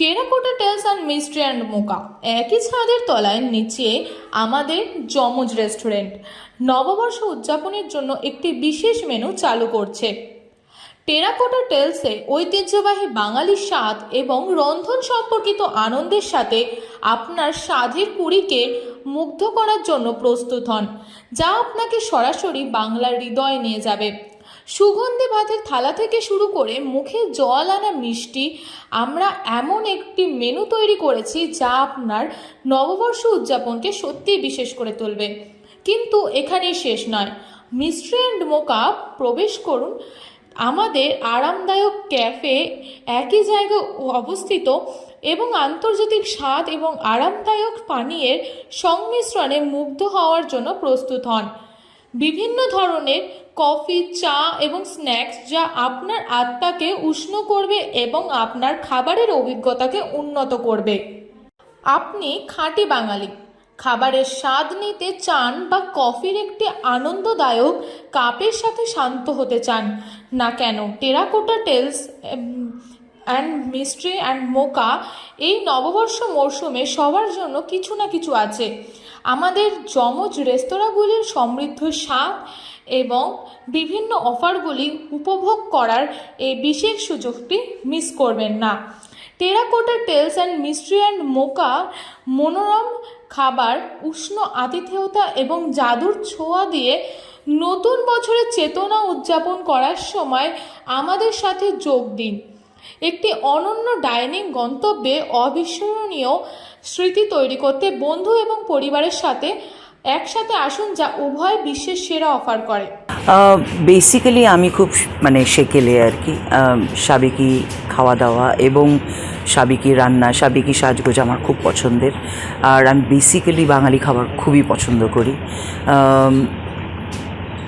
Terracotta tales and mystery and mocha. একই ছাদের তলায় নিচে আমাদের যমজ রেস্টুরেন্ট। নববর্ষ উদযাপনের জন্য একটি বিশেষ মেনু চালু করছে। টেরাকোটা টেলসে ঐতিহ্যবাহী বাঙালি স্বাদ এবং রন্ধন সম্পর্কিত আনন্দের সাথে আপনার স্বাদের কুড়িকে মুগ্ধ করার জন্য প্রস্তুত হন, যা আপনাকে সরাসরি বাংলার হৃদয়ে নিয়ে যাবে। সুগন্ধি ভাতের থালা থেকে শুরু করে মুখে জল আনা মিষ্টি, আমরা এমন একটি মেনু তৈরি করেছি যা আপনার নববর্ষ উদযাপনকে সত্যিই বিশেষ করে তুলবে। কিন্তু এখানেই শেষ নয়। মিস্ট্রি অ্যান্ড মোকা, প্রবেশ করুন। আমাদের আরামদায়ক ক্যাফে একই জায়গায় অবস্থিত এবং আন্তর্জাতিক স্বাদ এবং আরামদায়ক পানীয়ের সংমিশ্রণে মুগ্ধ হওয়ার জন্য প্রস্তুত হন। বিভিন্ন ধরনের কফি, চা এবং স্ন্যাক্স যা আপনার আত্মাকে উষ্ণ করবে এবং আপনার খাবারের অভিজ্ঞতাকে উন্নত করবে। আপনি খাঁটি বাঙালি। খাবারের স্বাদ নিতে চান বা কফির একটি আনন্দদায়ক কাপের সাথে শান্ত হতে চান, না কেন? Terracotta tales and mystery and mocha এই নববর্ষ মরশুমে সবার জন্য কিছু না কিছু আছে। আমাদের যমজ রেস্তোরাঁগুলির সমৃদ্ধ স্বাদ এবং বিভিন্ন অফারগুলি উপভোগ করার এই বিশেষ সুযোগটি মিস করবেন না। Terracotta tales and mystery and mocha, মনোরম খাবার, উষ্ণ আতিথেয়তা এবং জাদুর ছোঁয়া দিয়ে নতুন বছরের চেতনা উদযাপন করার সময় আমাদের সাথে যোগ দিন। একটি অনন্য ডাইনিং গন্তব্যে অবিস্মরণীয় স্মৃতি তৈরি করতে বন্ধু এবং পরিবারের সাথে একসাথে আসুন যা উভয় বিশ্বের সেরা অফার করে। বেসিক্যালি আমি খুব মানে সেকেলে আর কি। সাবেকি খাওয়া দাওয়া এবং সাবেকি রান্না, সাবেকি সাজগোজ আমার খুব পছন্দের। আর আমি বেসিক্যালি বাঙালি খাবার খুবই পছন্দ করি।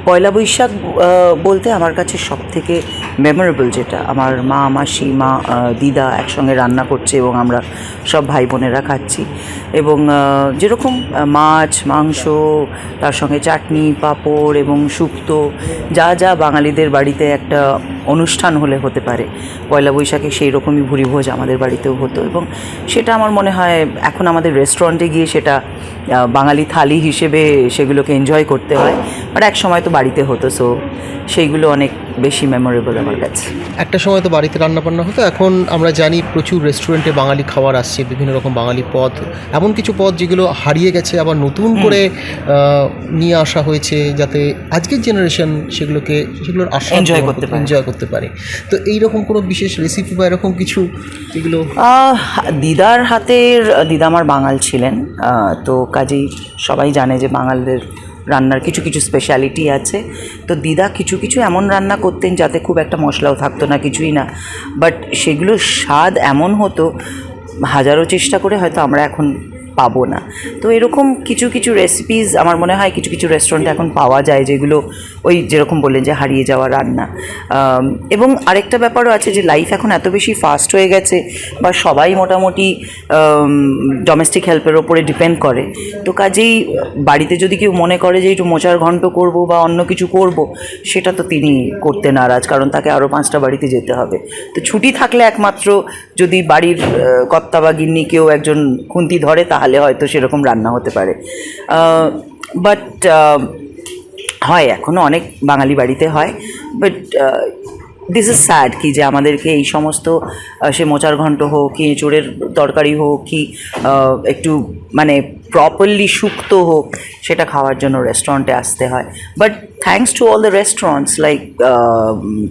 পয়লা বৈশাখ বলতে আমার কাছে সব থেকে মেমোরেবল যেটা। আমার মা, মাসি, মা দিদা একসঙ্গে রান্না করছে এবং আমরা সব ভাই বোনেরা খাচ্ছি। এবং যেরকম মাছ, মাংস, তার সঙ্গে চাটনি, পাঁপড় এবং শুক্তো, যা যা বাঙালিদের বাড়িতে একটা অনুষ্ঠান হলে হতে পারে। পয়লা বৈশাখে সেই রকমই ভুরিভোজ আমাদের বাড়িতেও হতো এবং সেটা আমার মনে হয় এখন আমাদের রেস্টুরেন্টে গিয়ে সেটা বাঙালি থালি হিসেবে সেগুলোকে এনজয় করতে হয়। বাট এক সময় তো বাড়িতে হতো সো সেইগুলো অনেক বেশি মেমোরেবল আমার কাছে। একটা সময় তো বাড়িতে রান্না বান্না হতো এখন আমরা জানি প্রচুর রেস্টুরেন্টে বাঙালি খাবার আসছে বিভিন্ন রকম বাঙালি পদ এমন কিছু পদ যেগুলো হারিয়ে গেছে আবার নতুন করে নিয়ে আসা হয়েছে যাতে আজকের জেনারেশন সেগুলোকে সেগুলোর আশা Enjoy করতে পারে। এনজয় করতে পারে। তো এই রকম কোনো বিশেষ রেসিপি বা এরকম কিছু যেগুলো দিদার হাতের দিদা আমার বাঙাল ছিলেন তো কাজেই সবাই জানে যে বাঙালদের রান্নার কিছু কিছু স্পেশালিটি আছে। তো দিদা কিছু কিছু এমন রান্না করতেন যাতে খুব একটা মশলাও থাকতো না, কিছুই না। বাট সেগুলোর স্বাদ এমন হতো, হাজারো চেষ্টা করে হয়তো আমরা এখন পাবো না। তো এরকম কিছু কিছু রেসিপিস আমার মনে হয় কিছু কিছু রেস্টুরেন্টে এখন পাওয়া যায় যেগুলো ওই যেরকম বললেন যে হারিয়ে যাওয়া রান্না। এবং আরেকটা ব্যাপারও আছে যে লাইফ এখন এত বেশি ফাস্ট হয়ে গেছে বা সবাই মোটামুটি ডোমেস্টিক হেল্পের ওপরে ডিপেন্ড করে। তো কাজেই বাড়িতে যদি কেউ মনে করে যে একটু মোচার ঘন্ট করব বা অন্য কিছু করব, সেটা তো তিনি করতে নারাজ, কারণ তাকে আরও পাঁচটা বাড়িতে যেতে হবে। তো ছুটি থাকলে একমাত্র যদি বাড়ির কর্তা বা গিন্নি কেউ একজন খুন্তি ধরে, তাহলে হয়তো সেরকম রান্না হতে পারে। বাট হয় এখনও অনেক বাঙালি বাড়িতে হয়। বাট দিস ইজ স্যাড কি যে আমাদেরকে এই সমস্ত সে মোচার ঘন্ট হোক কি এঁচোড়ের তরকারি হোক কি একটু মানে প্রপারলি শুক্ত হোক, সেটা খাওয়ার জন্য রেস্টুরেন্টে আসতে হয়। But thanks to all the restaurants like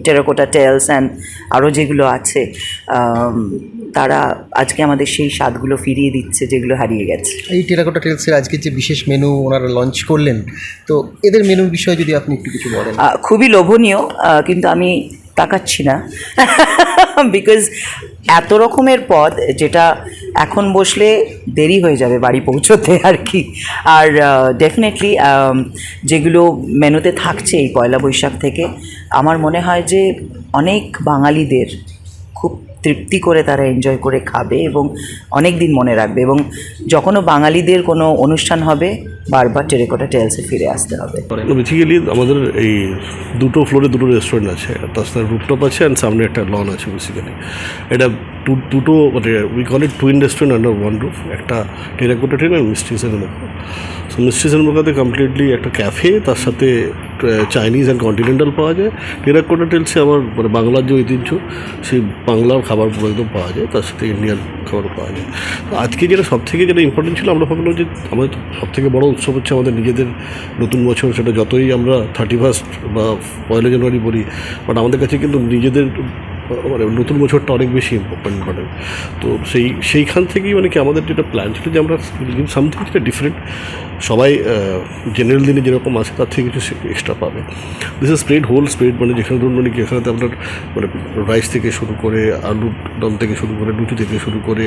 terracotta tales and আরও যেগুলো আছে তারা আজকে আমাদের সেই স্বাদগুলো ফিরিয়ে দিচ্ছে যেগুলো হারিয়ে গেছে। এই টেরাকোটা টেলসের আজকে যে বিশেষ মেনু ওনারা লঞ্চ করলেন তো এদের মেনুর বিষয়ে যদি আপনি একটু কিছু বলেন। খুবই লোভনীয় কিন্তু আমি তাকাচ্ছি না। বিকজ এত রকমের পদ যেটা এখন বসলে দেরি হয়ে যাবে বাড়ি পৌঁছোতে আর কি। আর ডেফিনেটলি যেগুলো মেনুতে থাকছে এই পয়লা বৈশাখ থেকে আমার মনে হয় যে অনেক বাঙালিদের খুব তৃপ্তি করে তারা এনজয় করে খাবে এবং অনেক দিন মনে রাখবে এবং যখনও বাঙালিদের কোনো অনুষ্ঠান হবে, বারবার টেরেকোটা টেলসে ফিরে আসতে হবে। বেসিক্যালি আমাদের এই দুটো ফ্লোরে দুটো রেস্টুরেন্ট আছে। তাছাড়া রুপটপ আছে অ্যান্ড সামনে একটা লন আছে বেসিক্যালি এটা দুটো মানে we call it twin restaurant under one roof একটা terracotta train R mysteries and mocha. So mysteries and মুখাতে completely একটা ক্যাফে তার সাথে চাইনিজ অ্যান্ড কন্টিনেন্টাল পাওয়া যায়। টেরাকোটা টেলসে আমার মানে বাংলার যে ঐতিহ্য, সেই বাংলার খাবার একদম পাওয়া যায়, তার সাথে ইন্ডিয়ান খাবারও পাওয়া যায়। আজকে যেটা সবথেকে যেটা ইম্পর্টেন্ট ছিল, আমরা ভাবলাম যে আমাদের সবথেকে বড়ো বড় উৎসব হচ্ছে আমাদের নিজেদের নতুন বছর, সেটা যতই আমরা থার্টি ফার্স্ট বা পয়লা জানুয়ারি বলি বাট আমাদের কাছে কিন্তু নিজেদের মানে নতুন বছরটা অনেক বেশি ইম্পর্টেন্ট মানে। তো সেই, সেইখান থেকেই মানে কি আমাদের যেটা প্ল্যান ছিল যে আমরা সামথিং যেটা ডিফারেন্ট সবাই জেনারেল দিনে যেরকম আছে তার থেকে কিছু এক্সট্রা পাবে। This is spread whole spread মানে যেখানে ধরুন মানে কি এখানেতে আপনার মানে রাইস থেকে শুরু করে আলুর দম থেকে শুরু করে লুচি থেকে শুরু করে,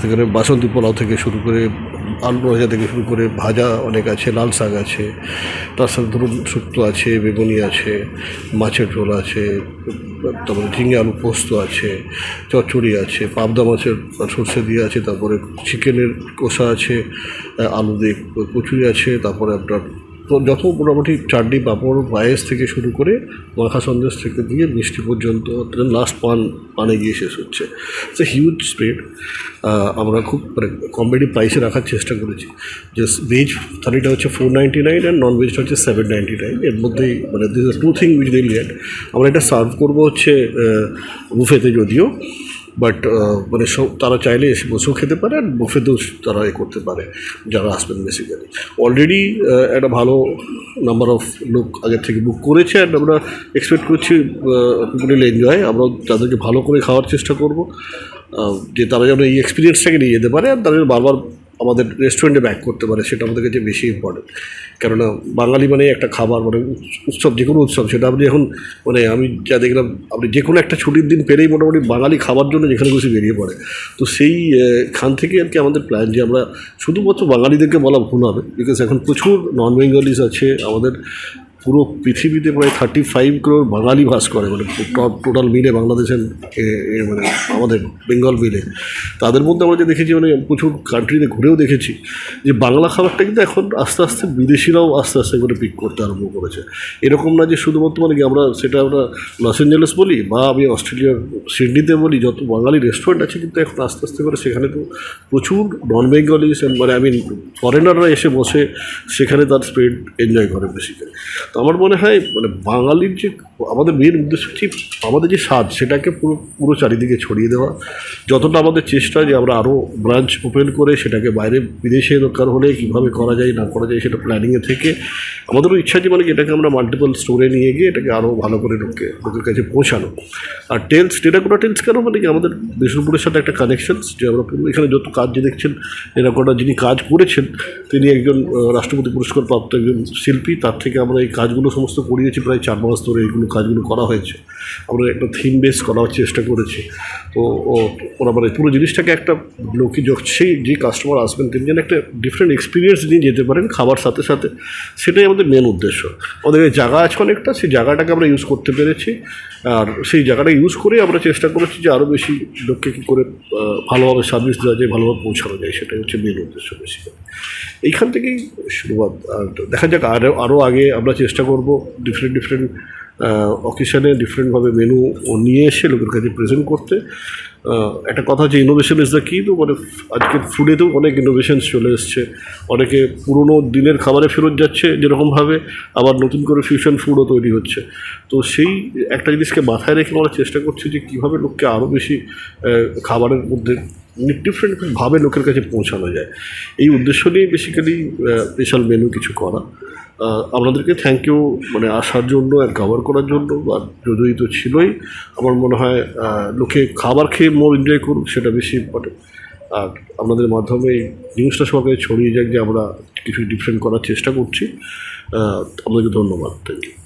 সেখানে বাসন্তী পোলাও থেকে শুরু করে আলু ভাজা থেকে শুরু করে ভাজা অনেক আছে, লাল শাক আছে, তার সাথে ধরুন শুক্তো আছে, বেগুনি আছে, মাছের ঝোল আছে, তারপরে ঝিঙে আলু পোস্ত আছে, চচ্চড়ি আছে, পাবদা মাছের সর্ষে দিয়ে আছে, তারপরে চিকেনের কষা আছে, আলু দিয়ে কচুরি আছে, তারপরে আপনার যত মোটামুটি চাটনি পাঁপড় পায়েস থেকে শুরু করে মাখা সন্দেশ থেকে দিয়ে মিষ্টি পর্যন্ত লাস্ট পান, পানে গিয়ে শেষ হচ্ছে। সে হিউজ স্প্রেড আমরা খুব মানে কম্পিটিভ প্রাইসে রাখার চেষ্টা করেছি। যে ভেজ থালিটা হচ্ছে four ninety nine and non ভেজটা হচ্ছে সেভেন নাইনটি নাইন এর মধ্যেই মানে this two thing which add আমরা এটা সার্ভ করব হচ্ছে বুফেতে যদিও। বাট মানে সব, তারা চাইলে এসে বসেও খেতে পারে আর বুফেতেও তারা এ করতে পারে, যারা আসবেন বেসিক্যালি অলরেডি একটা ভালো নাম্বার অফ লোক আগের থেকে বুক করেছে অ্যান্ড আমরা এক্সপেক্ট করছি পিপুল এনজয় আমরা তাদেরকে ভালো করে খাওয়ার চেষ্টা করব। যে তারা যেন এই এক্সপিরিয়েন্সটাকে নিয়ে যেতে পারে আর তাদের বারবার আমাদের রেস্টুরেন্টে ব্যাক করতে পারে, সেটা আমাদের কাছে বেশি ইম্পর্টেন্ট কেননা বাঙালি মানে একটা খাবার মানে উৎসব যে কোনো উৎসব, সেটা আপনি এখন মানে আমি যা দেখলাম, আপনি যে কোনো একটা ছুটির দিন পেলেই মোটামুটি বাঙালি খাবার জন্য যেখানে খুশি বেরিয়ে পড়ে। তো সেই খান থেকে আর কি আমাদের প্ল্যান যে আমরা শুধুমাত্র বাঙালিদেরকে বলা ভুল হবে বিকজ এখন প্রচুর নন বেঙ্গলিস আছে, আমাদের পুরো পৃথিবীতে প্রায় থার্টি ফাইভ ক্রোর বাঙালি বাস করে মানে টোটাল মিলে বাংলাদেশের মানে আমাদের বেঙ্গল মিলে। তাদের মধ্যে আমরা যে দেখেছি মানে প্রচুর কান্ট্রিতে ঘুরেও দেখেছি, যে বাংলা খাবারটা কিন্তু এখন আস্তে আস্তে বিদেশিরাও আস্তে আস্তে করে পিক করতে আরম্ভ করেছে। এরকম না যে শুধুমাত্র মানে কি আমরা সেটা আমরা লস অ্যাঞ্জেলেস বলি, বা আমি অস্ট্রেলিয়ার সিডনিতে বলি, যত বাঙালি রেস্টুরেন্ট আছে কিন্তু এখন আস্তে আস্তে করে সেখানে তো প্রচুর নন বেঙ্গলিস মানে আই মিন ফরেনাররা এসে বসে সেখানে তার স্প্রেড এনজয় করে বেসিক্যালি তো আমার মনে হয় মানে বাঙালির যে, আমাদের মেন উদ্দেশ্য হচ্ছে আমাদের যে স্বাদ, সেটাকে পুরো পুরো চারিদিকে ছড়িয়ে দেওয়া। যতটা আমাদের চেষ্টা যে আমরা আরও ব্রাঞ্চ ওপেন করে সেটাকে বাইরে বিদেশে দরকার হলে কীভাবে করা যায়, না করা যায়, সেটা প্ল্যানিংয়ে থেকে আমাদেরও ইচ্ছা যে মানে এটাকে আমরা মাল্টিপল স্টোরে নিয়ে গিয়ে এটাকে আরও ভালো করে লোককে, লোকের কাছে পৌঁছানো। আর টেলস টেরাকোটা টেলস কেন মানে কি, আমাদের বিষ্ণুপুরের সাথে একটা কানেকশনস যে আমরা এখানে যত কাজ যে দেখছেন টেরাকোটা যিনি কাজ করেছেন, তিনি একজন রাষ্ট্রপতি পুরস্কার প্রাপ্ত একজন শিল্পী, তার থেকে আমরা এই কাজগুলো সমস্ত করিয়েছি, প্রায় চার মাস ধরে এইগুলো কাজগুলো করা হয়েছে। আমরা একটা থিম বেস করার চেষ্টা করেছি। তো ওরা মানে পুরো জিনিসটাকে একটা লোকে সেই যে কাস্টমার আসবেন, তিনি যেন একটা ডিফারেন্ট এক্সপিরিয়েন্স নিয়ে যেতে পারেন খাবার সাথে সাথে। সেটাই আমাদের মেন উদ্দেশ্য। আমাদের জায়গা আছে অনেকটা, সেই জায়গাটাকে আমরা ইউজ করতে পেরেছি। আর সেই জায়গাটা ইউজ করে আমরা চেষ্টা করেছি যে আরও বেশি লোককে কী করে ভালোভাবে সার্ভিস দেওয়া যায়, ভালোভাবে পৌঁছানো যায়, সেটাই হচ্ছে মেন উদ্দেশ্য বেশি এইখান থেকেই শুরুয়াত আর দেখা যাক আরও আরও আগে আমরা চেষ্টা করব ডিফারেন্ট ডিফারেন্ট অকেশনে ডিফারেন্টভাবে মেনু নিয়ে এসে লোকের কাছে প্রেজেন্ট করতে। একটা কথা হচ্ছে ইনোভেশন ইজ দ্য কি তো মানে আজকে ফুডেতেও অনেক ইনোভেশনস চলে এসছে। অনেকে পুরনো দিনের খাবারে ফেরত যাচ্ছে যেরকমভাবে আবার নতুন করে ফিউশন ফুডও তৈরি হচ্ছে। তো সেই একটা জিনিসকে মাথায় রেখে আমরা চেষ্টা করছি যে কীভাবে লোককে আরও বেশি খাবারের মধ্যে ডিফারেন্টভাবে লোকের কাছে পৌঁছানো যায়। এই উদ্দেশ্য নিয়ে বেসিক্যালি স্পেশাল মেনু কিছু করা। আপনাদেরকে থ্যাংক ইউ মানে আসার জন্য আর কভার করার জন্য বা যদি তো ছিলই, আমার মনে হয় লোকে খাবার খেয়ে মোর এনজয় করুক, সেটা বেশি ইম্পর্টেন্ট আর আপনাদের মাধ্যমে এই নিউজটা সবাইকে ছড়িয়ে যাক যে আমরা কিছু ডিফারেন্ট করার চেষ্টা করছি। আপনাদেরকে ধন্যবাদ থ্যাংক ইউ